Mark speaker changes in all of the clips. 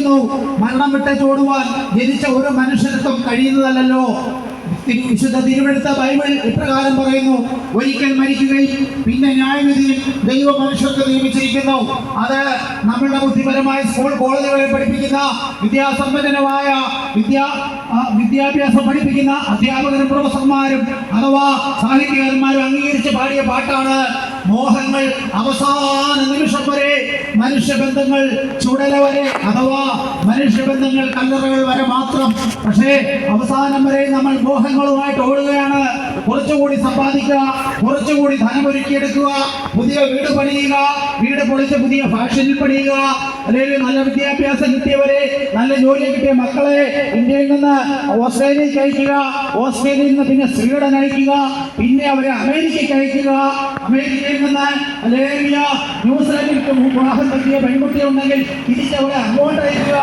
Speaker 1: ചോദിക്കുന്നു മരണം വിട്ടോടുവാൻ ജനിച്ച ഒരു മനുഷ്യർക്കും കഴിയുന്നതല്ലോ വിശുദ്ധ തിരുവെടുത്ത ബൈബിൾ ഇപ്രകാരം പറയുന്നു. ഒരിക്കൽ മരിക്കുകയും പിന്നെ ന്യായവിധിയും ദൈവ മനുഷ്യർക്ക് നിയമിച്ചിരിക്കുന്നു. അത് നമ്മളുടെ ബുദ്ധിപരമായ സ്കൂൾ കോളേജുകളിൽ പഠിപ്പിക്കുന്ന വിദ്യാസമ്പന്നമായ വിദ്യാ വിദ്യാഭ്യാസം പഠിപ്പിക്കുന്ന അധ്യാപകരും പ്രൊഫസർമാരും അഥവാ സാഹിത്യകാരന്മാരും അംഗീകരിച്ച് പാടിയ പാട്ടാണ് മോഹങ്ങൾ അവസാന നിമിഷം വരെ മനുഷ്യബന്ധങ്ങൾ ചുടല വരെ അഥവാ മനുഷ്യബന്ധങ്ങൾ കല്ലറകൾ വരെ മാത്രം. പക്ഷേ അവസാനം വരെ നമ്മൾ മോഹങ്ങളുമായിട്ട് ഓടുകയാണ്. കുറച്ചുകൂടി സമ്പാദിക്കുക കുറച്ചുകൂടി ധനമൊരുക്കിയെടുക്കുക പുതിയ വീട് പണിയുക വീട് പൊളിച്ച് പുതിയ ഫാഷനിൽ പണിയുക അല്ലെങ്കിൽ നല്ല വിദ്യാഭ്യാസം കിട്ടിയവരെ നല്ല ജോലി കിട്ടിയ മക്കളെ ഇന്ത്യയിൽ നിന്ന് ഓസ്ട്രേലിയയ്ക്ക് അയക്കുക ഓസ്ട്രേലിയയിൽ നിന്ന് പിന്നെ സ്വീഡൻ അയക്കുക പിന്നെ അവരെ അമേരിക്കയ്ക്ക് അയക്കുക. അമേരിക്കയിൽ നിന്ന് അലേറിയ ന്യൂസിലാൻഡിൽ വിവാഹം പറ്റിയ പെൺകുട്ടി ഉണ്ടെങ്കിൽ തിരിച്ചവരെ അങ്ങോട്ട് അയക്കുക.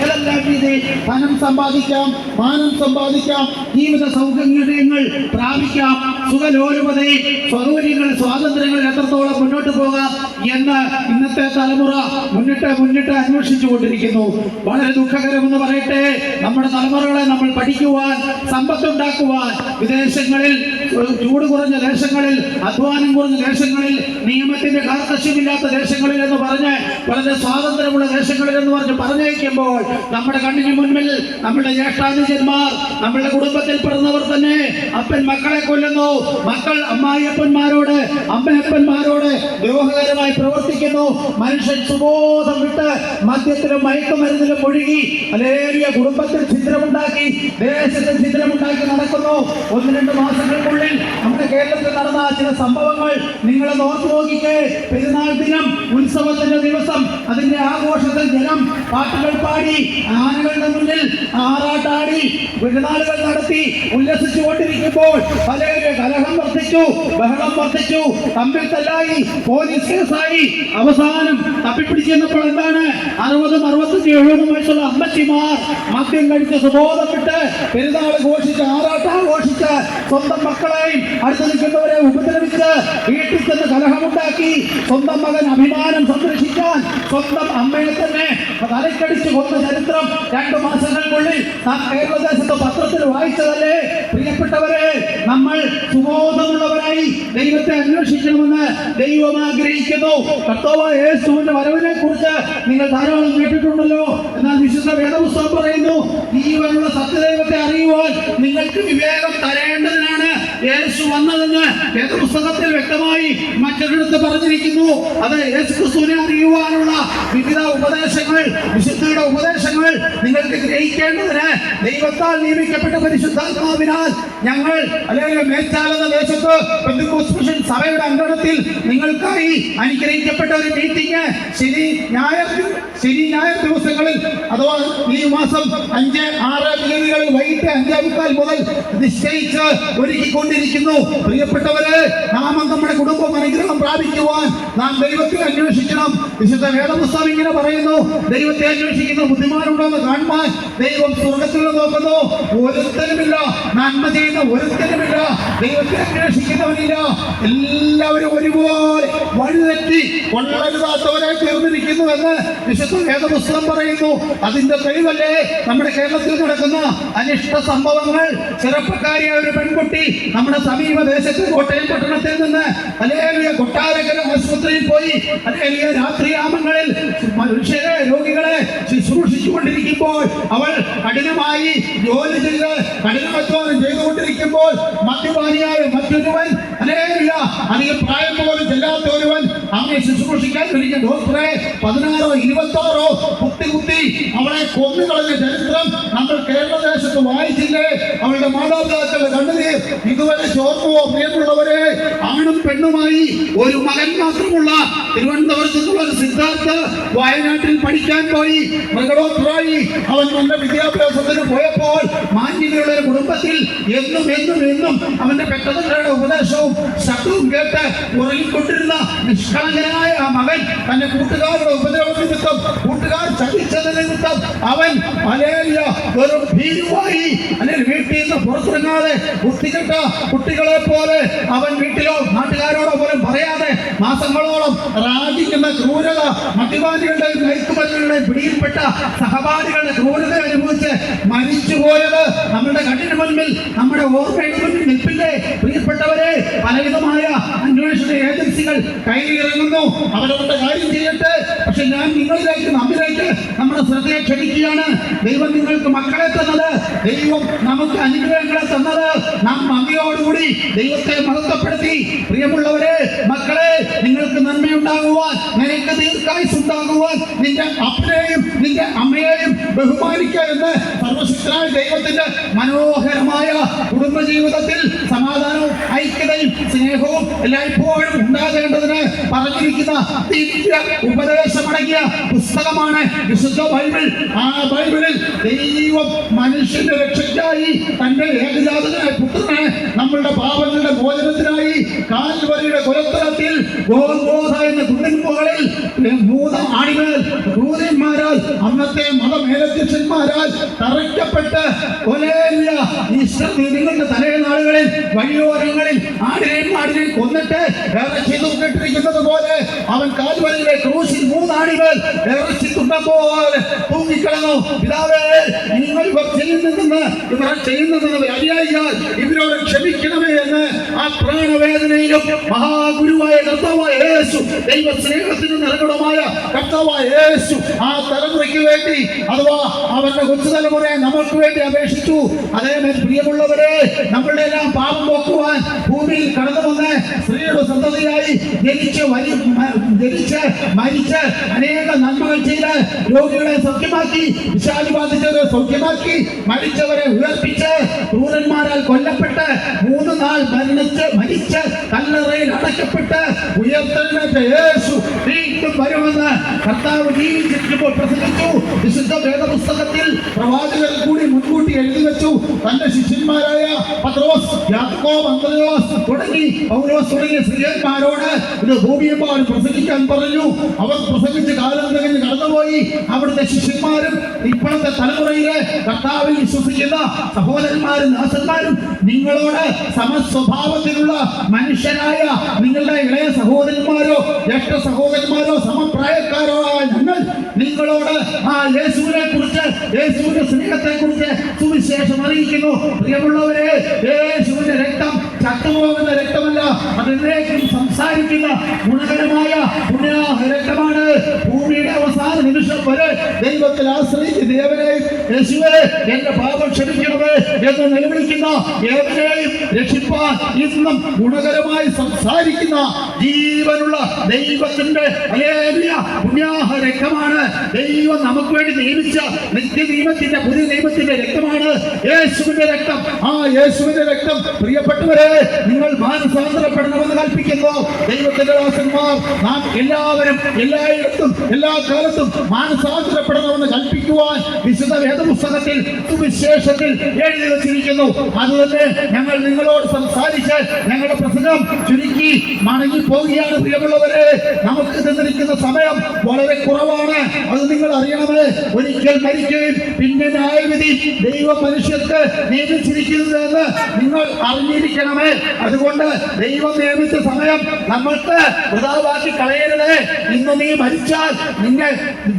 Speaker 1: ഏതെല്ലാം രീതി? ധനം സമ്പാദിക്കാം മാനം സമ്പാദിക്കാം ജീവിത സൗകര്യങ്ങൾ പ്രാപിക്കാം. സുഖലോലുപതയിൽ സൗകര്യങ്ങൾ സ്വാതന്ത്ര്യങ്ങൾ എത്രത്തോളം മുന്നോട്ട് പോകാം എന്ന് ഇന്നത്തെ തലമുറ മുന്നിട്ട് മുന്നിട്ട് അന്വേഷിച്ചു കൊണ്ടിരിക്കുന്നു വളരെ ദുഃഖകരമെന്ന് പറയട്ടെ നമ്മുടെ തലമുറകളെ നമ്മൾ പഠിക്കുവാൻ സമ്പത്തുണ്ടാക്കുവാൻ വിദേശങ്ങളിൽ ചൂട് കുറഞ്ഞ ദേശങ്ങളിൽ അധ്വാനം കുറഞ്ഞ ദേശങ്ങളിൽ നിയമത്തിന്റെ കാർക്കശ്യമില്ലാത്ത ദേശങ്ങളിൽ എന്ന് പറഞ്ഞ് വളരെ സ്വാതന്ത്ര്യമുള്ള ദേശങ്ങളിൽ എന്ന് പറഞ്ഞ് പറഞ്ഞയക്കുമ്പോൾ നമ്മുടെ കണ്ണിന് മുൻപിൽ നമ്മുടെ ജ്യേഷ്ഠാനുജന്മാർ നമ്മുടെ കുടുംബത്തിൽ പിറന്നവർ തന്നെ അപ്പൻ മക്കളെ കൊല്ലുന്നു. മക്കൾ അമ്മായിയപ്പന്മാരോട് അമ്മയപ്പന്മാരോട് ദ്രോഹകരമായി പ്രവർത്തിക്കുന്നു. മനുഷ്യൻ സുബോധം വിട്ട് മദ്യത്തിലും മയക്കുമരുന്നിലും ഒഴുകി അലേറിയ കുടുംബത്തിൽ ഛിദ്രമുണ്ടാക്കി ദേശത്തിൽ ഛിദ്രമുണ്ടാക്കി നടക്കുന്നു. ഒന്ന് രണ്ട് മാസങ്ങൾക്കുള്ളിൽ നമ്മുടെ കേരളത്തിൽ നടന്ന ചില സംഭവങ്ങൾ നിങ്ങൾ ഓർത്തു നോക്കിക്കേ. പെരുന്നാൾ ദിനം ഉത്സവത്തിന്റെ ദിവസം അതിന്റെ ആഘോഷത്തിൽ ജനം പാട്ടുകൾ പാടി ആനകളുടെ മുന്നിൽ ആറാട്ടാടി പെരുന്നാളുകൾ നടത്തി ഉല്ലസിച്ചു കൊണ്ടിരിക്കുമ്പോൾ പലരുടെ കലഹം വർദ്ധിച്ചു ബഹളം വർദ്ധിച്ചു. തമ്മിൽ തല്ലായി പോലീസ് കേസായി. അവസാനം തപ്പിപ്പിടിച്ചപ്പോൾ എന്താണ്? അറുപതും അറുപത്തഞ്ചും എഴുപതും വയസ്സുള്ള അമ്മച്ചിമാർ മദ്യം കഴിച്ച് സുബോധപ്പെട്ട് പെരുന്നാൾ ഘോഷിച്ച് ആറാട്ടാഘോഷിച്ച് സ്വന്തം സ്വന്തം മക്കളെയും അടുത്ത് നിൽക്കുന്നവരെ ഉപദ്രവിച്ച് വീട്ടിൽ ചെന്ന് കലഹമുണ്ടാക്കി സ്വന്തം മകൻ അഭിമാനം സംരക്ഷിക്കാൻ സ്വന്തം അമ്മയെ തന്നെ തലക്കടിച്ച് കൊന്ന ചരിത്രം രണ്ടു മാസങ്ങൾക്കുള്ളിൽ നാം കേരളദേശത്ത് പത്രത്തിൽ വായിച്ചതല്ലേ? പ്രിയപ്പെട്ടവരെ നമ്മൾ സുബോധമുള്ളവരായി ദൈവത്തെ അന്വേഷിക്കണമെന്ന് ദൈവം ആഗ്രഹിക്കുന്നു. കർത്താവായ യേശുവിന്റെ വരവിനെ കുറിച്ച് നിങ്ങൾ ധാരാളം കേട്ടിട്ടുണ്ടല്ലോ. എന്നാൽ വിശുദ്ധ വേദപുസ്തകം പറയുന്നു ജീവനുള്ള സത്യദൈവത്തെ അറിയുവാൻ നിങ്ങൾക്ക് വിവേകം വന്നതെന്ന് പുസ്തകത്തിൽ വ്യക്തമായി മറ്റൊരിടത്ത് പറഞ്ഞിരിക്കുന്നു. അത് യേശു ക്രിസ്തുവിനെ അറിയുവാനുള്ള വിവിധ ഉപദേശങ്ങൾ വിശുദ്ധയുടെ ഉപദേശങ്ങൾ നിങ്ങൾക്ക് ഗ്രഹിക്കേണ്ടതിന് ദൈവത്താൽ നിയമിക്കപ്പെട്ട പരിശുദ്ധാത്മാവിനാൽ ഞങ്ങൾ അല്ലെങ്കിൽ മേച്ചാലെന്ന ദേശത്ത് പെന്തക്കോസ്ത് മിഷൻ സഭയുടെ അങ്കണത്തിൽ നിങ്ങൾക്കായി അനുഗ്രഹിക്കപ്പെട്ട ഒരു മീറ്റിംഗ്. ശനി ഞായർ ശനി ഞായർ ദിവസങ്ങളിൽ അഥവാ ഈ മാസം അഞ്ച് ആറ് തീയതികളിൽ വൈകിട്ട് അഞ്ചേ മുക്കാൽ മുതൽ നിശ്ചയിച്ച് ഒരുക്കിക്കൊണ്ടിരിക്കുന്നു. പ്രിയപ്പെട്ടവരെ പ്രാപിക്കുവാൻ നാം ദൈവത്തെ അന്വേഷിക്കണം. വിശുദ്ധ വേദപുസ്തകം ഇങ്ങനെ പറയുന്നു ദൈവത്തെ അന്വേഷിക്കുന്ന ബുദ്ധിമാനുണ്ടോ എന്ന് കാണുവാൻ ദൈവം സ്വർഗത്തിൽ നോക്കുന്നു. ഒരുത്തനുമില്ല. നന്മ ചെയ്യുന്ന? ഒരുത്തനുമില്ല. ദൈവത്തെ അന്വേഷിക്കുന്നവനില്ല. എല്ലാവരും ഒരുപോലെ വഴിതെറ്റി കൊള്ളരുതാത്തവരായി തീർന്നിരിക്കുന്നു എന്ന് വിശുദ്ധ വേദപുസ്തകം പറയുന്നു. അതിന്റെ തെളിവല്ലേ? നമ്മുടെ കേരളത്തിൽ നടക്കുന്ന അനിഷ്ട സംഭവങ്ങൾ. ചെറുപ്പക്കാരിയായ ഒരു പെൺകുട്ടി നമ്മുടെ സമീപ ദേശത്ത് കോട്ടയം പട്ടണത്തിൽ നിന്ന് അലേലിയ കൊട്ടാരക്കര ആശുപത്രിയിൽ പോയി അലേലിയ രാത്രിയാമങ്ങളിൽ മനുഷ്യരെ രോഗികളെ ശുശ്രൂഷിച്ചുകൊണ്ടിരിക്കുമ്പോൾ അവൾ കഠിനമായി ജോലി ചെയ്ത് കഠിനാധ്വാനം ചെയ്തുകൊണ്ടിരിക്കുമ്പോൾ മദ്യപാനിയായ മറ്റൊരുവൻ അവനെ ശുശ്രൂഷിക്കാൻ വിളിച്ച ഡോക്ടറെ പതിനാറോ ഇരുപത്താറോ കുട്ടി കുത്തി അവളെ കൊന്നുകളഞ്ഞ ചരിത്രം നമ്മൾ കേരളദേശത്ത് വായിച്ചില്ലേ? അവളുടെ മാതാപിതാക്കളുടെ കണ്ണുനീർ ഇതുവരെ ചോർന്നുവോ പ്രിയമുള്ളവരെ? ആണും പെണ്ണുമായി ഒരു മകൻ മാത്രമുള്ള തിരുവനന്തപുരത്ത് നിന്നുള്ള സിദ്ധാർത്ഥ് വയനാട്ടിൽ പഠിക്കാൻ പോയി. മൃഗഡോക്ടറായി അവൻ നല്ല വിദ്യാഭ്യാസത്തിന് പോയപ്പോൾ മാന്യതയുള്ള ഒരു കുടുംബത്തിൽ എന്നും എന്നും എന്നും അവന്റെ പെട്ടതങ്ങളുടെ ഉപദേശവും ശബ്ദവും കേട്ട് ഉറങ്ങിക്കൊണ്ടിരുന്ന നിഷ്കളങ്കനായ ആ മകൻ തന്റെ കൂട്ടുകാരുടെ ഉപദ്രവം നിമിത്തം കൂട്ടുകാർ ചതിച്ചത് നിമിത്തം അവൻ മലേറിയ വെറും ഭീരുവായി അല്ലെങ്കിൽ വീട്ടിൽ നിന്ന് പുറത്തിറങ്ങാതെ കുട്ടികട്ട കുട്ടികളെ പോലെ അവൻ വീട്ടിലോ നാട്ടുകാരോടോ പോലും പറയാതെ മാസങ്ങളോളം രാജിക്കുന്ന ക്രൂരത മദ്യപാനികളുടെ മയക്കുമരുന്നുകളുടെയും പിടിയിൽപ്പെട്ട സഹപാഠികളുടെ ക്രൂരത അനുഭവിച്ച് മരിച്ചുപോയത് നമ്മുടെ കണ്ണിന് മുൻപിൽ നമ്മുടെ ഓർമ്മയുടെ മുൻപിൽ കയ്യിലിറങ്ങുന്നു അവരവരുടെ കാര്യം ചെയ്യട്ടെ. പക്ഷെ ഞാൻ നിങ്ങളിലേക്ക് നമ്മിലേക്ക് നമ്മുടെ ശ്രദ്ധയെ ക്ഷണിക്കുകയാണ്. ദൈവം നിങ്ങൾക്ക് മക്കളെ തന്നത്. ദൈവം നമുക്ക് അനുഗ്രഹങ്ങളെ തന്നത്. നാം നന്ദിയോടുകൂടി ദൈവത്തെ മഹത്വപ്പെടുത്തി. പ്രിയമുള്ളവരെ മക്കളെ നിങ്ങൾക്ക് നന്മയുണ്ടാകുവാൻ നിനക്ക് ദീർഘായുസ് ഉണ്ടാകുവാൻ നിന്റെ അപ്പനെയും നിന്റെ അമ്മയെയും ബഹുമാനിക്കുക എന്ന് സർവശക്തനായ ദൈവത്തിന്റെ മനോഹരമായ കുടുംബജീവിതത്തിൽ സമാധാനവും സ്നേഹവും എല്ലായ്പ്പോഴും ഉണ്ടാകേണ്ടതിന് പറഞ്ഞിരിക്കുന്ന ദിവ്യ ഉപദേശമടങ്ങിയ പുസ്തകമാണ് വിശുദ്ധ ബൈബിൾ. ആ ബൈബിളിൽ ദൈവം മനുഷ്യന്റെ രക്ഷയ്ക്കായി തന്റെ ഏകജാതനായ പുത്രനെ നമ്മളുടെ പാപങ്ങളുടെ മോചനത്തിനായി കാൽവരിയുടെ കുലത്തലത്തിൽ എന്ന കുന്നിൻ മുകളിൽ മൂന്ന് ആണികൾ ക്രൂരന്മാരാൽ അന്നത്തെ മതമേലധ്യക്ഷന്മാരാൽ തറയ്ക്കപ്പെട്ട് കൊലേറിയ ഈശ്വര നിങ്ങളുടെ തലേ നാളുകളിൽ വഴിയോരങ്ങളിൽ ആടിനെയും ആടിനെയും കൊന്നിട്ട് ഇറച്ചി തൂക്കിട്ടിരിക്കുന്നത് പോലെ അവൻ കാൽവരിയിലെ ക്രൂശിൽ മൂന്നാണികൾ തുണ്ടം പോലെ പിതാവേ നിങ്ങൾ ഇവർ ചെയ്യുന്നതെന്ന് ഇവർ ചെയ്യുന്നതെന്ന് അറിയായിയാൽ ഇവരോട് ക്ഷമിക്കണമേ എന്ന് ആ പ്രാണവേദനയിലും മഹാഗുരുവായ കർത്താവായ യേശു ദൈവ സ്നേഹത്തിന് നിറകുടമായ കർത്താവായ യേശു ആ തലമുറയ്ക്ക് വേണ്ടി അഥവാ അവരുടെ കൊച്ചു തലമുറയെ നമുക്ക് വേണ്ടി അപേക്ഷിച്ചു. അതേ പ്രിയമുള്ളവരെ നമ്മളുടെ എല്ലാം പാപം പോക്കുവാൻ ഭൂമിയിൽ കടന്നു വന്ന് സ്ത്രീയുടെ സന്തതിയായി ജനിച്ച് ജനിച്ച് മരിച്ച് അനേക നന്മകൾ ചെയ്ത് രോഗികളെ സൗഖ്യമാക്കി വിശാലി ബാധിച്ചവരെ സൗഖ്യമാക്കി മരിച്ചവരെ ഉയർപ്പിച്ച് ക്രൂരന്മാരാൽ കൊല്ലപ്പെട്ട് മൂന്ന് നാൾ മരണിച്ച് മരിച്ച് കല്ലറയിൽ അടയ്ക്കപ്പെട്ട് ഉയർത്തെഴുന്നേറ്റ യേശു വീണ്ടും വരുമെന്ന് കർത്താവ് ജീവിച്ചിരിക്കുമ്പോൾ പ്രസംഗിച്ചു. വിശുദ്ധ വേദപുസ്തകത്തിൽ പ്രവാചകൻ കൂടി മുൻകൂട്ടി എഴുതി വെച്ചു. തന്റെ ശിഷ്യന്മാരായ പത്രോസ് യാക്കോബ് അന്ത്രയോസ് തുടങ്ങി പൗലോസ് തുടങ്ങിയ സ്ത്രീയന്മാരോട് ഇത് പ്രസംഗിക്കാൻ പറഞ്ഞു. അവർ പ്രസംഗിച്ച് കാലം തികഞ്ഞ് കടന്നുപോയി. അവിടുത്തെ ശിഷ്യന്മാരും ഇപ്പോഴത്തെ തലമുറയിലെ കർത്താവിൽ വിശ്വസിക്കുന്ന സഹോദരന്മാരും ദാസന്മാരും നിങ്ങളോട് സമസ്വഭാവത്തിലുള്ള മനുഷ്യരായ നിങ്ങളുടെ ഇളയ സഹോദരന്മാരോ ജ്യേഷ്ഠ സഹോദരന്മാരോ സമപ്രായക്കാരോ ഞങ്ങൾ നിങ്ങളോട് ആ യേശുവിനെ കുറിച്ച് യേശുവിന്റെ സ്നേഹത്തെ കുറിച്ച് സുവിശേഷം അറിയിക്കുന്നു. പ്രിയമുള്ളവരെ യേശുവിന്റെ രക്തം ചത്തുപോകുന്ന രക്തമല്ല അതിലേക്കും സംസാരിക്കുന്ന ഗുണകരമായ രക്തമാണ് ഭൂമിയുടെ അവസാന നിമിഷം വരെ ദൈവത്തിൽ ആശ്രയിച്ച് ദേവനെ യേശുവെ എന്റെ പാപം ക്ഷമിക്കണമേ എന്ന് നിലവിളിക്കുന്ന ഏവരെയും രക്ഷിപ്പാൻ ഇന്നും ഗുണകരമായി സംസാരിക്കുന്ന ജീവനുള്ള ദൈവത്തിന്റെ പുണ്യാഹ രക്തമാണ് ദൈവം നമുക്ക് വേണ്ടി നിയമിച്ച നിത്യ നിയമത്തിന്റെ പുതിയ നിയമത്തിന്റെ രക്തമാണ് യേശുവിന്റെ രക്തം. ആ യേശുവിന്റെ രക്തം പ്രിയപ്പെട്ടവരെ നിങ്ങൾ മാനസാന്തരപ്പെടണമെന്ന് കൽപ്പിക്കുന്നു. ദൈവത്തിന്റെ ദാസന്മാർ നാം എല്ലാവരും എല്ലായിടത്തും എല്ലാ കാലത്തും മാനസാന്തരപ്പെടണമെന്ന് കൽപ്പിക്കുവാൻ വിശുദ്ധ വേദപുസ്തകത്തിൽ സുവിശേഷത്തിൽ എഴുതി വച്ചിരിക്കുന്നു. അതുതന്നെ ഞങ്ങൾ നിങ്ങളോട് സംസാരിച്ച് ഞങ്ങളുടെ പ്രസംഗം ചുരുക്കി മടങ്ങി പോവുകയാണ് പ്രിയമുള്ളവരെ. നമുക്ക് തന്നിരിക്കുന്ന സമയം വളരെ കുറവാണ്. അത് അറിയണമേ ഒരിക്കൽ മരിക്കുകയും പിന്നെ ന്യായവിധി ദൈവ മനുഷ്യർക്ക് നിയമിച്ചിരിക്കുന്നത് എന്ന് നിങ്ങൾ അറിഞ്ഞിരിക്കണമേ. അതുകൊണ്ട് ദൈവം നിയമിച്ച സമയം നമ്മൾക്ക് വൃതാവാക്കി കളയരുത്. ഇന്ന് നീ മരിച്ചാൽ നിങ്ങൾ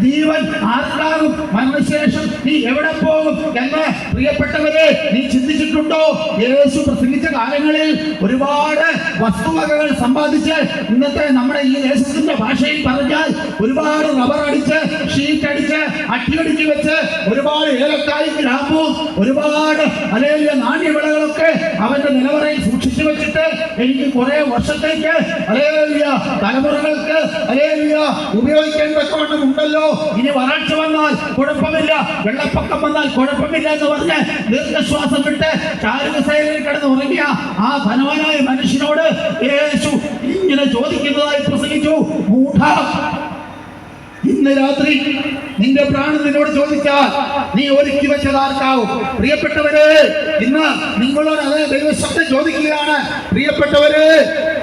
Speaker 1: ജീവൻ ആർക്കാകും? മരണശേഷം നീ എവിടെ പോകും എന്ന് പ്രിയപ്പെട്ടവരെ നീ ചിന്തിച്ചിട്ടുണ്ടോ? യേശു പ്രസംഗിച്ച കാലങ്ങളിൽ ഒരുപാട് വസ്തുവകകൾ സമ്പാദിച്ച് ഇന്നത്തെ നമ്മുടെ ഈ ദേശത്തിന്റെ ഭാഷയിൽ പറഞ്ഞാൽ ഒരുപാട് റബ്ബർ അടിച്ച് ഷീറ്റ് അടിച്ച് അട്ടിയടിച്ച് വെച്ച് ഒരുപാട് ഏലക്കായും ഗ്രാമ്പും ഒരുപാട് അല്ലെങ്കിൽ നാണ്യവിളകളൊക്കെ അവന്റെ നിലവറയിൽ സൂക്ഷിച്ചു വെച്ചിട്ട് എനിക്ക് കുറെ വർഷത്തേക്ക് അലേലിയ തലമുറകൾക്ക് അലേലിയ ഉപയോഗിക്കാൻ തക്കവണ്ണം ഉണ്ടല്ലോ. ഇനി വരൾച്ച വന്നാൽ കുഴപ്പമില്ല. വെള്ളപ്പൊക്കം വന്നാൽ കുഴപ്പമില്ല എന്ന് പറഞ്ഞ് ദീർഘശ്വാസം വിട്ട് ചാരുകസേനയിൽ കിടന്ന് ഉറങ്ങിയ ആ ധനവാനായ മനുഷ്യനോട് യേശു ഇങ്ങനെ ചോദിക്കുന്നതായി പ്രസംഗിച്ചു മൂഢ ഇന്ന് രാത്രി നിന്റെ പ്രാണൻ നിന്നോട് ചോദിച്ചാൽ നീ ഒരുക്കി വെച്ചതാർക്കാവും പ്രിയപ്പെട്ടവര് ഇന്ന് നിങ്ങളോട് അതേ ദൈവശബ്ദം ചോദിക്കുകയാണ്. പ്രിയപ്പെട്ടവര്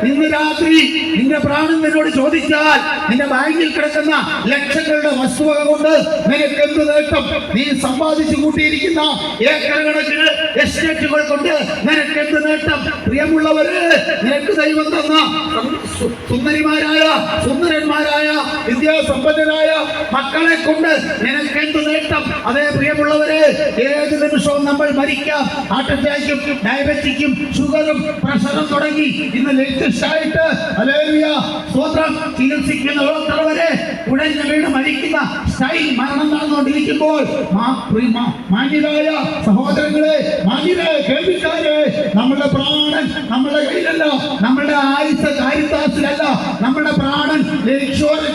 Speaker 1: ഇന്ന് രാത്രി നിന്റെ പ്രാണൻ നിന്നോട് ചോദിച്ചാൽ നിന്റെ ബാങ്കിൽ കിടക്കുന്ന ലക്ഷങ്ങളുടെ വസ്തുവക കൊണ്ട് നിനക്ക് എന്ത് നേട്ടം? നീ സമ്പാദിച്ചു കൂട്ടിയിരിക്കുന്ന ഏക്കർ കണക്കിന് എസ്റ്റേറ്റുകൾ കൊണ്ട് നിനക്ക് എന്ത് നേട്ടം? പ്രിയമുള്ളവര് നിനക്ക് ദൈവം തന്ന സുന്ദരിമാരായ സുന്ദരന്മാരായ വിദ്യാസമ്പന്നരായ മക്കളെ കൊണ്ട് നിനക്ക് നേട്ടം? അതേ പ്രിയമുള്ളവരെ ഏത് നിമിഷവും നമ്മൾ മരിക്കാം. ഹാർട്ട് അറ്റാക്കും ഡയബറ്റിക്കും ഷുഗറും പ്രഷറും തുടങ്ങി. ഇന്ന് ലേറ്റസ്റ്റ് ആയിട്ട് അലേറിയ സ്വന്തം ചികിത്സിക്കുന്ന ഡോക്ടർ ഉടഞ്ഞു വീണ് മരിക്കുന്ന സ്റ്റൈൽ മരണം നടന്നുകൊണ്ടിരിക്കുമ്പോൾ മാന്യരായ സഹോദരങ്ങളെ മാന്യരായ കേൾവിക്കാരെ നമ്മുടെ പ്രാണൻ നമ്മുടെ കയ്യിലല്ല നമ്മുടെ ആയുസ കാര്യത്താസിലല്ല നമ്മുടെ പ്രാണൻ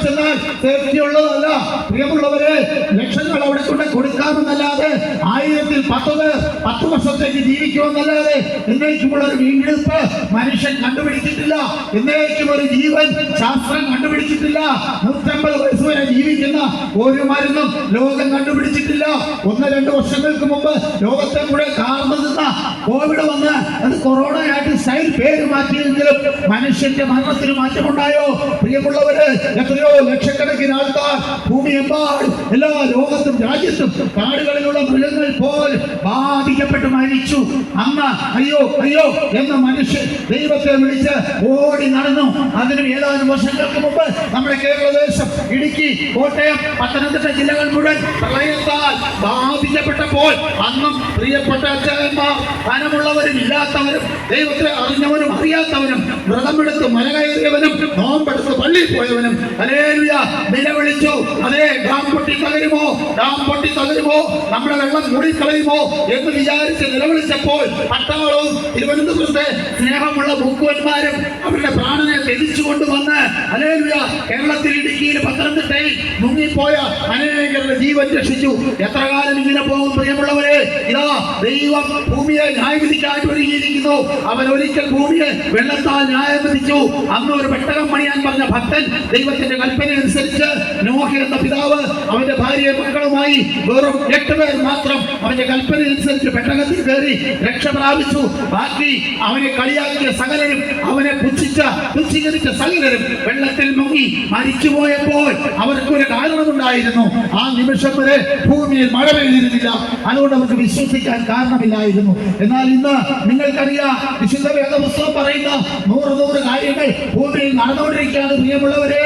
Speaker 1: ചെന്നാൽ സേഫ്റ്റിയുള്ളതല്ല. പ്രിയമുള്ളവരെ ലക്ഷങ്ങൾ അവിടെ കൊണ്ട് കൊടുക്കാമെന്നല്ലാതെ ആയിരത്തിൽ പത്തത് പത്ത് വർഷത്തേക്ക് ജീവിക്കുമെന്നല്ലാതെ എന്നേക്കും ഒരു വീണ്ടെടുപ്പ് മനുഷ്യൻ കണ്ടുപിടിച്ചിട്ടില്ല. എന്നേക്കും ഒരു ജീവൻ ശാസ്ത്രം കണ്ടുപിടിച്ചിട്ടില്ല. നൂറ്റമ്പത് വയസ്സ് ജീവിക്കുന്ന ഒരു മരുന്നും ലോകം കണ്ടുപിടിച്ചിട്ടില്ല. ഒന്ന് രണ്ട് വർഷങ്ങൾക്ക് മുമ്പ് ലോകത്തെ കൂടെ കാർന്നു നിന്ന കോവിഡ് വന്ന് അത് കൊറോണ ആയിട്ട് സ്റ്റൈൽ പേര് മാറ്റിയെങ്കിലും മനുഷ്യന്റെ മരണത്തിന് മാറ്റമുണ്ടായോ? പ്രിയമുള്ളവര് എത്രയോ ലക്ഷക്കണക്കിന് ആൾക്കാർ ഭൂമിയെമ്പാടും എല്ലാ ലോകത്തും രാജ്യത്തും കാടുകളിലുള്ള മൃഗങ്ങൾ പോലും ബാധിക്കപ്പെട്ട് മരിച്ചു. അന്ന് അയ്യോ അയ്യോ എന്ന മനുഷ്യൻ ദൈവത്തെ വിളിച്ച് ഓടി നടന്നു. അതിനും ഏതാനും വർഷങ്ങൾക്ക് മുമ്പ് നമ്മുടെ കേരളദേശം ഇടുക്കി കോട്ടയം പത്തനംതിട്ട ജില്ലകൾ മുഴുവൻ പ്രളയത്താൽ ബാധിക്കപ്പെട്ടപ്പോൾ അന്നും പ്രിയപ്പെട്ട അച്ഛന്മാർ ധനമുള്ളവരും ഇല്ലാത്തവരും ദൈവത്തെ അറിഞ്ഞവരും അറിയാത്തവരും വ്രതമെടുത്ത് മല കയറിയവനും നോമ്പെടുത്ത് പള്ളിയിൽ പോയവനും അലേലുയ നിലവിളിച്ചു അതേ ഡാം പൊട്ടി തകരുമോ? ഡാം പൊട്ടി തകരുമോ? നമ്മുടെ വെള്ളം മൂടിക്കളയുമോ? എന്ന് വിചാരിച്ച് നിലവിളിച്ചപ്പോൾ പട്ടാളവും തിരുവനന്തപുരത്തെ സ്നേഹമുള്ള മൂക്കുവന്മാരും അവരുടെ പ്രാണനെ തെളിച്ചു കൊണ്ടുവന്ന് അലേലുയ കേരളത്തിൽ ഇടുക്കിയിൽ പത്തനംതിട്ടയിൽ മുങ്ങിപ്പോയ അനേകരുടെ ജീവൻ രക്ഷിച്ചു. എത്ര കാലം ഇങ്ങനെ പോകും പ്രിയമുള്ളവരെ? ഇതാ ദൈവം ഭൂമിയെ ന്യായവിധിക്കായി ഒരുങ്ങിയിരിക്കുന്നു അവൻ ഒരിക്കൽ ഭൂമിയെ വെള്ളത്താൽ ന്യായം വിധിച്ചു. അന്ന് ഒരു പെട്ടകം പണിയാൻ പറഞ്ഞ ഭക്തൻ ദൈവത്തിന്റെ കൽപ്പന അനുസരിച്ച് നോഹ എന്ന പിതാവ് അവന്റെ ഭാര്യയെ മക്കളുമായി വെറും എട്ട് പേർ മാത്രം അവന്റെ കൽപ്പന അനുസരിച്ച് പെട്ടകത്തിൽ കയറി രക്ഷ പ്രാപിച്ചു. ബാക്കി അവനെ കളിയാക്കിയ സകലരും അവനെ പുച്ഛിച്ച പുച്ഛീകരിച്ച സകലരും വെള്ളത്തിൽ മുങ്ങി മരിച്ചുപോയപ്പോൾ അവർക്കൊരു കാരണമുണ്ടായിരുന്നു ആ നിമിഷം വരെ ഭൂമിയിൽ മഴ പെയ്തിരുന്നില്ല അതുകൊണ്ട് അവർക്ക് വിശ്വസിക്കാൻ കാരണമില്ലായിരുന്നു. എന്നാൽ ഇന്ന് നിങ്ങൾക്കറിയാം വിശുദ്ധ വേദപുസ്തകം പറയുന്ന നൂറ് നൂറ് കാര്യങ്ങൾ ഭൂമിയിൽ നടന്നുകൊണ്ടിരിക്കുകയാണ്. പ്രിയമുള്ളവരെ.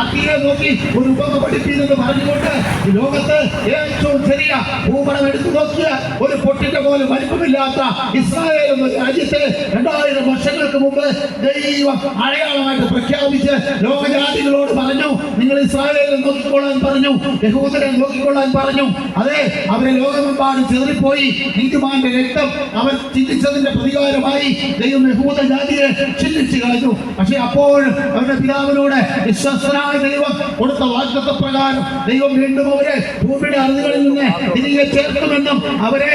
Speaker 1: അത്തിയെ നോക്കി ഒരു ഉപമ പഠിപ്പിക്കുന്നത് പറഞ്ഞുകൊണ്ട് ലോകത്ത് ഏറ്റവും ചെറിയ ഭൂപടം എടുത്തു നോക്കിയ ഒരു പൊട്ടിന്റെ പോലെ വലിപ്പമില്ലാത്ത ഇസ്രായേൽ എന്ന രാജ്യത്തെ രണ്ടായിരം വർഷങ്ങൾക്ക് മുമ്പ് ദൈവം അടയാളമായിട്ട് പ്രഖ്യാപിച്ച് ലോകജാതികളോട് പറഞ്ഞു. നിങ്ങൾ ഇസ്രായേലിൽ നോക്കിക്കൊള്ളാൻ പറഞ്ഞു. യഹൂദരെ നോക്കിക്കൊള്ളാൻ പറഞ്ഞു. അതെ അവരെ ലോകമെമ്പാടും ചെറിപ്പോയി നീതിമാന്റെ രക്തം അവൻ ചിന്തിച്ചതിന്റെ പ്രതികാരമായി ദൈവം യഹൂദ ജാതിയെ ചിന്തിച്ചു കളഞ്ഞു. പക്ഷെ അപ്പോഴും അവരുടെ പിതാവിനോട് വിശ്വസ്തനായ ദൈവം കൊടുത്ത വാഗ്ദത്ത പ്രകാരം ദൈവം വീണ്ടും അവരെ ഭൂമിയുടെ അറുതികളിൽ നിന്ന് തിരികെ ചേർക്കുമെന്നും അവരെ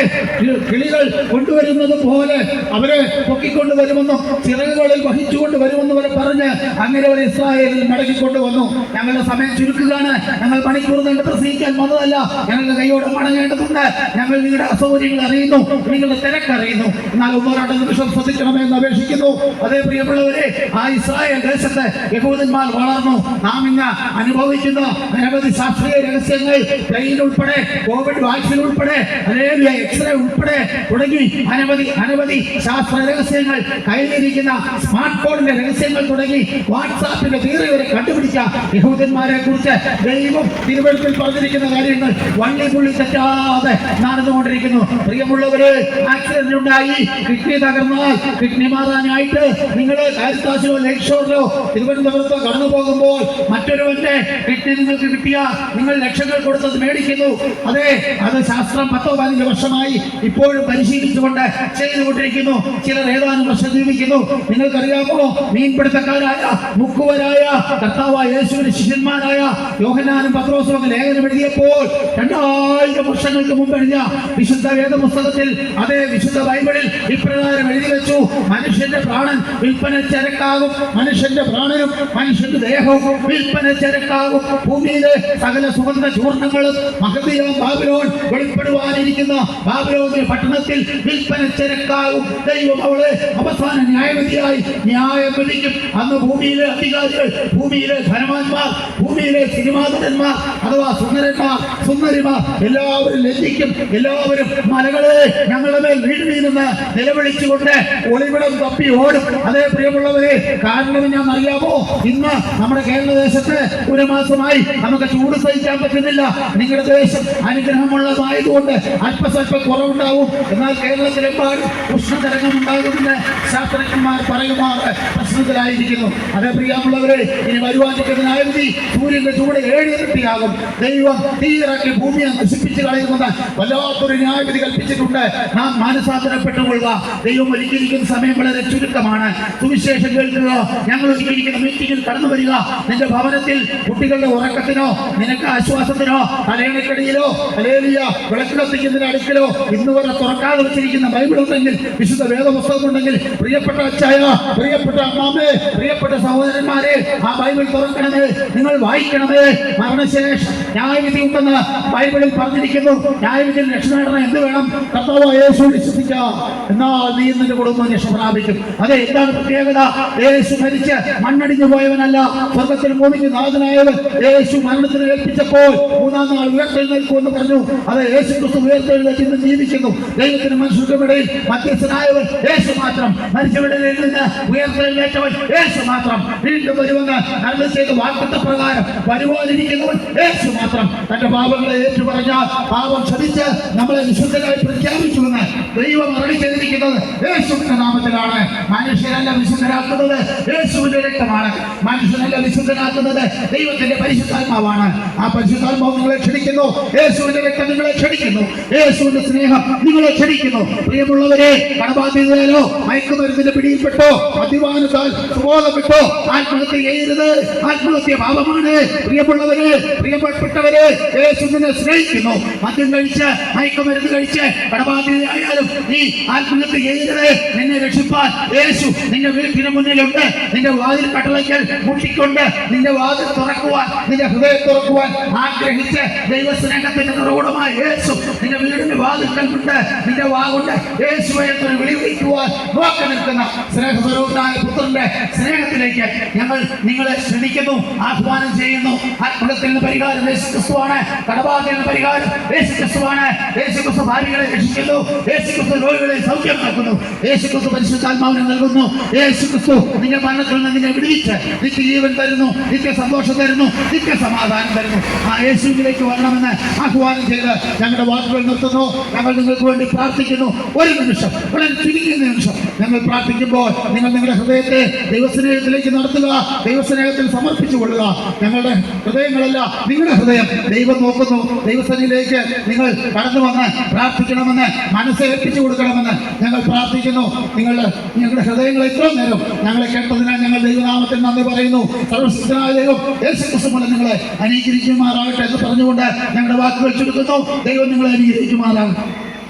Speaker 1: കിളികൾ കൊണ്ടുവരുന്നത് പോലെ അവരെ പൊക്കിക്കൊണ്ടുവരുമെന്നും ചിറകുകളിൽ വഹിച്ചുകൊണ്ട് വരുമെന്നും വരെ പറഞ്ഞ് അങ്ങനെ അവർ ഇസ്രായേലിൽ മടക്കിക്കൊണ്ടുവന്നു ഞങ്ങളുടെ സമയം ചുരുക്കുകയാണ്. ഞങ്ങൾ മണിക്കൂർ പ്രസംഗിക്കാൻ വന്നതല്ല. ഞങ്ങളുടെ കൈയോട് മടങ്ങേണ്ടതുണ്ട് ഞങ്ങൾ നിങ്ങളുടെ അസൗകര്യങ്ങൾ അറിയുന്നു. നിങ്ങളുടെ തിരക്ക് അറിയുന്നു. എന്നാൽ ഒന്നോരാട്ട നിമിഷം ശ്രദ്ധിക്കണമെന്ന് അപേക്ഷിക്കുന്നു. അതേ പ്രിയമുള്ളവരെ ആ ഇസ്രായേൽ ദേശത്ത് യഹൂദന്മാർ വളർന്നു. നാം ഇന്ന് അനുഭവിക്കുന്ന നിരവധി ശാസ്ത്രീയ രഹസ്യങ്ങൾ ട്രെയിൻ ഉൾപ്പെടെ കോവിഡ് വാക്സിൻ ഉൾപ്പെടെ അലേറിയ എക്സ്റേ ഉൾപ്പെടെ തുടങ്ങി അനവധി അനവധി ശാസ്ത്ര രഹസ്യങ്ങൾ. കയ്യിലിരിക്കുന്ന സ്മാർട്ട് ഫോണിന്റെ രഹസ്യങ്ങൾ തുടങ്ങി വാട്സാപ്പിന്റെ തീരെ വരെ കണ്ടുപിടിച്ച യഹൂദന്മാരെ കുറിച്ച് ദൈവം തിരുവഴുത്തിൽ പറഞ്ഞിരിക്കുന്ന കാര്യങ്ങൾ വള്ളി പുള്ളി തെറ്റാതെ നടന്നുകൊണ്ടിരിക്കുന്നു. പ്രിയമുള്ളവര് ആക്സിഡന്റ് ഉണ്ടായി കിഡ്നി തകർന്നാൽ കിഡ്നി മാറാനായിട്ട് നിങ്ങൾ കാരിത്താസിലോ ലേക്ക് ഷോറിലോ തിരുവനന്തപുരത്തോ കടന്നു പോകുമ്പോൾ മറ്റൊരുവന്റെ കിഡ്നി നിങ്ങൾക്ക് കിട്ടിയ നിങ്ങൾ ലക്ഷങ്ങൾ കൊടുത്തത് മേടിക്കുന്നു. അതെ അത് ശാസ്ത്രം പത്തോ പതിനഞ്ച് വർഷമായി ഇപ്പോഴും പരിശീലിച്ചുകൊണ്ട് ചെയ്തുകൊണ്ടിരിക്കുന്നു. ചിലർ ഏതാനും വർഷം ജീവിക്കുന്നു. നിങ്ങൾക്കറിയാമോ? മീൻപിടുത്തക്കാരായ മുക്കുവരായ കർത്താവായ യേശുവിന്റെ ശിഷ്യന്മാരായ യോഹനാനും പത്രോസും ഒക്കെ ലേഖനം എഴുതിയപ്പോൾ രണ്ടായിരം വർഷങ്ങൾക്ക് മുമ്പ് എഴുതിയ വിശുദ്ധ വേദപുസ്തകത്തിൽ അതേ വിശുദ്ധ ബൈബിളിൽ ഇപ്രകാരം എഴുതി വെച്ചു. മനുഷ്യന്റെ പ്രാണൻ വിൽപ്പന ചരക്കാകും. മനുഷ്യന്റെ പ്രാണനും മനുഷ്യന്റെ ദേഹവും വിൽപ്പന ചരക്കാകും. ഭൂമിയിലെ സകല സുഗന്ധ ചൂർണങ്ങളും മഹതിയാം ബാബിലോൺ വെളിപ്പെടുവാനിരിക്കുന്ന ബാബിലോണിയ പട്ടണത്തിൽ വിൽപ്പന ചരക്കാകും. ദൈവം അവളെ അവസാന ന്യായവിധിയായി ന്യായം വിധിക്കും. അന്ന് ഭൂമിയിലെ അധികാരികൾ ഭൂമിയിലെ ധനവാന്മാർ ഭൂമിയിലെ സിനിമാതന്മാർ അഥവാ സുന്ദരന്മാർ സുന്ദരിമാർ എല്ലാവരും ലജ്ജിക്കും എല്ലാവരും മലകളെ ഞങ്ങളുടെ മേൽ വീട് വീഴുവീനെന്ന് നിലവിളിച്ചുകൊണ്ട് ഒളിവിടം തപ്പി ഓടും. അതേ പ്രിയമുള്ളവരെ കാരണം ഞാൻ അറിയാമോ? ഇന്ന് നമ്മുടെ കേരളദേശത്ത് ഒരു മാസമായി നമുക്ക് ചൂട് സഹിക്കാൻ പറ്റുന്നില്ല. നിങ്ങളുടെ ദേശം അനുഗ്രഹമുള്ളതായതുകൊണ്ട് അല്പസ്വല്പം കുറവുണ്ടാവും. എന്നാൽ കേരളത്തിലെമ്പാടും ഉഷ്ണതരംഗം ഉണ്ടാകുമെന്ന് ശാസ്ത്രജ്ഞന്മാർ പറയുമാറ് പ്രശ്നത്തിലായിരിക്കുന്നു. അതേ പ്രിയമുള്ളവരെ ഇനി വരുവാനിരിക്കുന്ന ന്യായവിധി സൂര്യന്റെ ചൂട് ഏഴ് ദൈവം തീയിറക്കി ഭൂമിയെ നശിപ്പിച്ചു കളയുമെന്ന് വല്ലാത്തൊരു ന്യായവിധി കൽപ്പിച്ചിട്ടുണ്ട്. നാം മാനസാന്തരപ്പെട്ടുകൊള്ളുക ദൈവം ഒരുക്കിയിരിക്കുന്ന സമയം വളരെ ചുരുക്കമാണ്. സുവിശേഷം കേൾക്കുക. ഞങ്ങൾ ഒരുക്കിയിരിക്കുന്ന മീറ്റിംഗിൽ കടന്നു വരിക. നിന്റെ ഭവനത്തിൽ കുട്ടികളുടെ ഉറക്കത്തിനോ നിനക്ക് ആശ്വാസത്തിനോ തലയണക്കടിയിലോ അലേലിയ വിളക്ക് കത്തിക്കുന്നതിന് അടുക്കലോ ഇന്ന് വരെ തുറക്കാതെ വെച്ചിരിക്കുന്ന ബൈബിൾ ഉണ്ടെങ്കിൽ വിശുദ്ധ വേദപുസ്തകം ഉണ്ടെങ്കിൽ പ്രിയപ്പെട്ട അച്ചായ പ്രിയപ്പെട്ട അമ്മാമേ പ്രിയപ്പെട്ട സഹോദരന്മാരെ ആ ബൈബിൾ തുറക്കണമേ നിങ്ങൾ വായിക്കണമേ. മരണശേഷം ന്യായവിധി ഉണ്ടെന്ന് ബൈബിളിൽ പറഞ്ഞിരിക്കുന്നു. ന്യായവിധിയിൽ രക്ഷ നേടണം എന്ത് വേണം? കർത്താവ് യേശു വിശ്വസിക്കാം എന്നാൽ നീ നിന്റെ കുടുംബം രക്ഷ പ്രാപിക്കും. അതെ എന്താണ് പ്രത്യേകത? യേശു മരിച്ച് മണ്ണടിഞ്ഞു പോയവനല്ല. സ്വർഗത്തിൽ ഭൂമിക്ക് നാഥനായവൻ യേശു മരണത്തിന് ഏൽപ്പിച്ചപ്പോൾ മൂന്നാം നാൾ ഉയർത്തെഴുന്നേൽക്കുമെന്ന് പറഞ്ഞു. അത് യേശു ക്രിസ്തു ഉയർത്തെഴുന്നേറ്റ് ഇന്ന് ജീവിക്കുന്നു. ദൈവത്തിന് മനുഷ്യർക്കിടയിൽ മധ്യസ്ഥനായവൻ യേശു മാത്രം. മരിച്ചവരിൽ നിന്ന് ഉയർത്തെഴുന്നേറ്റവൻ യേശു മാത്രം. വീണ്ടും വരുമെന്ന് അരുളി ചെയ്ത വാക്കത്തെ പ്രകാരം വരുവാനിരിക്കുന്നവൻ യേശു മാത്രം. തന്റെ പാപങ്ങളെ ഏറ്റു പറഞ്ഞാൽ പാപം ക്ഷമിച്ച് നമ്മളെ വിശുദ്ധരായി പ്രഖ്യാപിച്ചുവെന്ന് ദൈവം അരളി ചെയ്തിരിക്കുന്നത് യേശുവിന്റെ നാമത്തിലാണ്. മനുഷ്യനല്ല വിശുദ്ധരാക്കുന്നത് യേശുവിന്റെ രക്തമാണ്. മനുഷ്യനല്ല വിശുദ്ധനാക്കുന്നത് ദൈവത്തിന്റെ പരിശുദ്ധാത്മാവാണ്. ആ പരിശുദ്ധാത്മാവ് നിങ്ങളെ ക്ഷണിക്കുന്നു. യേശുവിന്റെ രക്തം നിങ്ങളെ ക്ഷണിക്കുന്നു. യേശുവിന്റെ സ്നേഹം നിങ്ങളെ ക്ഷണിക്കുന്നു. പ്രിയമുള്ളവരെ കടബാധ്യതയിലോ മയക്കുമരുന്നിന്റെ പിടിയിൽപ്പെട്ടോ അഭിമാനത്താൽ സുബോധപ്പെട്ടോ ആത്മഹത്യ ചെയ്യരുത്. ആത്മഹത്യ പാപമാണ്. പ്രിയപ്പെട്ടവര് പ്രിയപ്പെട്ടവര് യേശു സ്നേഹിക്കുന്നു. മദ്യം കഴിച്ച് മയക്കുമരുന്ന് കഴിച്ച് കടബാധ്യതയായാലും നീ ആത്മഹത്യ ചെയ്യരുത്. നിന്നെ രക്ഷിപ്പാൻ യേശു നിന്റെ വീട്ടിന് മുന്നിലുണ്ട്. നിന്റെ വാതിൽ കട്ടളയ്ക്കൽ മുട്ടിക്കൊണ്ട് നിന്റെ വാതിൽ തുറക്കുവാൻ നിന്റെ ഹൃദയം തുറക്കുവാൻ ആഗ്രഹിച്ച് ദൈവസ്നേഹത്തിന്റെ നിറകുടമായ യേശു നിന്റെ വീടിന്റെ വാതിൽ കണ്ടുണ്ട് നിന്റെ വാഗുണ്ട് യേശുവെ വിളിക്കുവാൻ നോക്കി നിൽക്കുന്ന സ്നേഹസ്വരൂപനായ പുത്രന്റെ സ്നേഹത്തിലേക്ക് ഞങ്ങൾ നിങ്ങളെ ക്ഷണിക്കുന്നു. ആഹ്വാനം ചെയ്യുന്നു. അത്ഭുതത്തിൽ നിന്ന് പരിഹാരം യേശു ക്രിസ്തുവാണ്. കടബാധയിൽ നിന്ന് പരിഹാരം യേശു ക്രിസ്തുവാണ്. യേശു ക്രിസ്തു ഭാര്യകളെ രക്ഷിക്കുന്നു. യേശു ക്രിസ്തു രോഗികളെ സൗഖ്യം നൽകുന്നു. യേശു ക്രിസ്തു പരിശുദ്ധാത്മാവിനെ നൽകുന്നു. യേശു ക്രിസ്തു നിന്റെ മരണത്തിൽ നിന്ന് നിന്നെ വിടുവിച്ച് നിത്യജീവൻ തരുന്നു നിത്യ സന്തോഷം തരുന്നു നിത്യ സമാധാനം തരുന്നു. ആ യേശുവിലേക്ക് വരണമെന്ന് ആഹ്വാനം ചെയ്ത് ഞങ്ങളുടെ വാക്കുകൾ നിർത്തുന്നു. ഞങ്ങൾ നിങ്ങൾക്ക് വേണ്ടി പ്രാർത്ഥിക്കുന്നു. ഒരു നിമിഷം വളരെ ചുരുങ്ങിയ നിമിഷം ഞങ്ങൾ പ്രാർത്ഥിക്കുമ്പോൾ നിങ്ങൾ നിങ്ങളുടെ ഹൃദയത്തെ ദൈവസ്നേഹത്തിലേക്ക് നടത്തുക. ദൈവസ്നേഹത്തിൽ സമർപ്പിച്ചു കൊള്ളുക ഞങ്ങളുടെ ഹൃദയങ്ങളല്ല നിങ്ങളുടെ ഹൃദയം. ദൈവം നോക്കുന്നു. ദൈവസന്നിധിയിലേക്ക് നിങ്ങൾ കടന്നു വന്ന് പ്രാർത്ഥിക്കണമെന്ന് മനസ്സേൽപ്പിച്ചു കൊടുക്കണമെന്ന് ഞങ്ങൾ പ്രാർത്ഥിക്കുന്നു. നിങ്ങളുടെ ഞങ്ങളുടെ ഹൃദയങ്ങൾ എത്ര നേരം ഞങ്ങളെ കേട്ടതിനാൽ ഞങ്ങൾ ദൈവനാമത്തിൽ നന്ദി പറയുന്നു. സർവശക്തനായ നിങ്ങളെ അനുഗ്രഹിക്കുമാറാകട്ടെ എന്ന് പറഞ്ഞുകൊണ്ട് ഞങ്ങളുടെ വാക്കുകൾ ചുരുക്കുന്നു. ദൈവം നിങ്ങളെ അനുഗ്രഹിക്കുമാറാകട്ടെ.